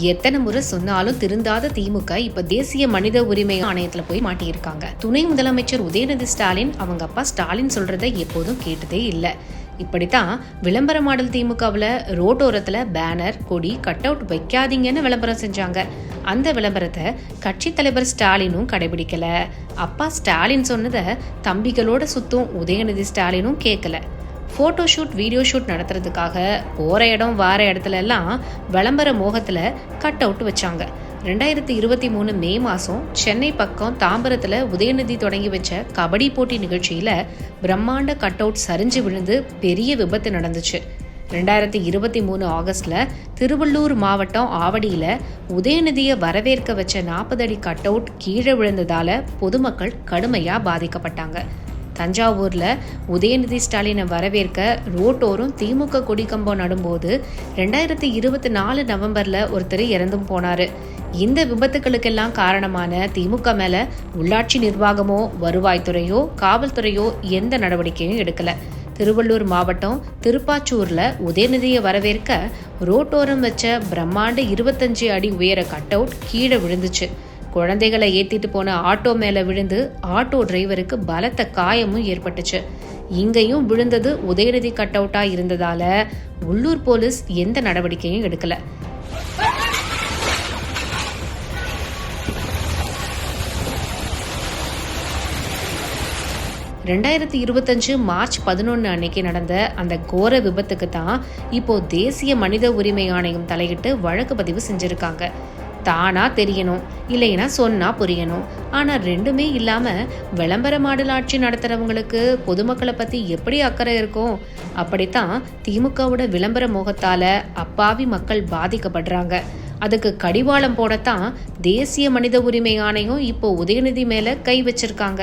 எத்தனை முறை சொன்னாலும் திருந்தாத திமுக இப்ப தேசிய மனித உரிமை ஆணையத்துல போய் மாட்டியிருக்காங்க. துணை முதலமைச்சர் உதயநிதி ஸ்டாலின் அவங்க அப்பா ஸ்டாலின் சொல்றதை எப்போதும் கேட்டதே இல்லை. இப்படித்தான் விளம்பர மாடல் திமுகவில் ரோட்டோரத்தில் பேனர் கொடி கட் அவுட் வைக்காதீங்கன்னு விளம்பரம் செஞ்சாங்க. அந்த விளம்பரத்தை கட்சி தலைவர் ஸ்டாலினும் கடைபிடிக்கல. அப்பா ஸ்டாலின் சொன்னதை தம்பிகளோட சுத்தும் உதயநிதி ஸ்டாலினும் கேட்கல ஃபோட்டோ ஷூட் வீடியோ ஷூட் நடத்துறதுக்காக போகிற இடம் வார இடத்துல எல்லாம் விளம்பர மோகத்தில் கட் அவுட் வச்சாங்க. ரெண்டாயிரத்தி இருபத்தி மூணு மே மாதம் சென்னை பக்கம் தாம்பரத்தில் உதயநிதி தொடங்கி வச்ச கபடி போட்டி நிகழ்ச்சியில் பிரம்மாண்ட கட் அவுட் சரிஞ்சு விழுந்து பெரிய விபத்து நடந்துச்சு. ரெண்டாயிரத்தி இருபத்தி மூணு ஆகஸ்டில் திருவள்ளூர் மாவட்டம் ஆவடியில் உதயநிதியை வரவேற்க வச்ச நாற்பது அடி கட் அவுட் கீழே விழுந்ததால் பொதுமக்கள் கடுமையாக பாதிக்கப்பட்டாங்க. தஞ்சாவூரில் உதயநிதி ஸ்டாலினை வரவேற்க ரோட்டோரும் திமுக கொடிக்கம்பம் நடும்போது ரெண்டாயிரத்தி இருபத்தி நாலு நவம்பரில் ஒருத்தர் இறந்தும் போனார். இந்த விபத்துகளுக்கெல்லாம் காரணமான திமுக மேலே உள்ளாட்சி நிர்வாகமோ வருவாய்த்துறையோ காவல்துறையோ எந்த நடவடிக்கையும் எடுக்கல. திருவள்ளூர் மாவட்டம் திருப்பாச்சூரில் உதயநிதியை வரவேற்க ரோட்டோரம் வச்ச பிரம்மாண்ட இருபத்தஞ்சு அடி உயர கட் அவுட் கீழே விழுந்துச்சு. குழந்தைகளை ஏத்திட்டு போன ஆட்டோ மேல விழுந்து ஆட்டோ டிரைவருக்கு பலத்த காயமும் ஏற்பட்டுச்சு. இங்கேயும் விழுந்தது உதயநிதி கட் அவுட்டா இருந்ததால உள்ளூர் போலீஸ் எந்த நடவடிக்கையும் எடுக்கல. ரெண்டாயிரத்தி இருபத்தஞ்சு மார்ச் பதினொன்று அன்னைக்கு நடந்த அந்த கோர விபத்துக்கு தான் இப்போ தேசிய மனித உரிமை ஆணையம் தலையிட்டு வழக்கு பதிவு செஞ்சிருக்காங்க. தானா தெரியணும் இல்லைன்னா சொன்னா புரியணும். ஆனா ரெண்டுமே இல்லாம விளம்பர மாடல் ஆட்சி நடத்துறவங்களுக்கு பொதுமக்களை பத்தி எப்படி அக்கறை இருக்கும்? அப்படித்தான் திமுகவோட விளம்பர மோகத்தால அப்பாவி மக்கள் பாதிக்கப்படுறாங்க. அதுக்கு கடிவாளம் போடத்தான் தேசிய மனித உரிமை ஆணையம் இப்போ உதயநிதி மேல கை வச்சிருக்காங்க.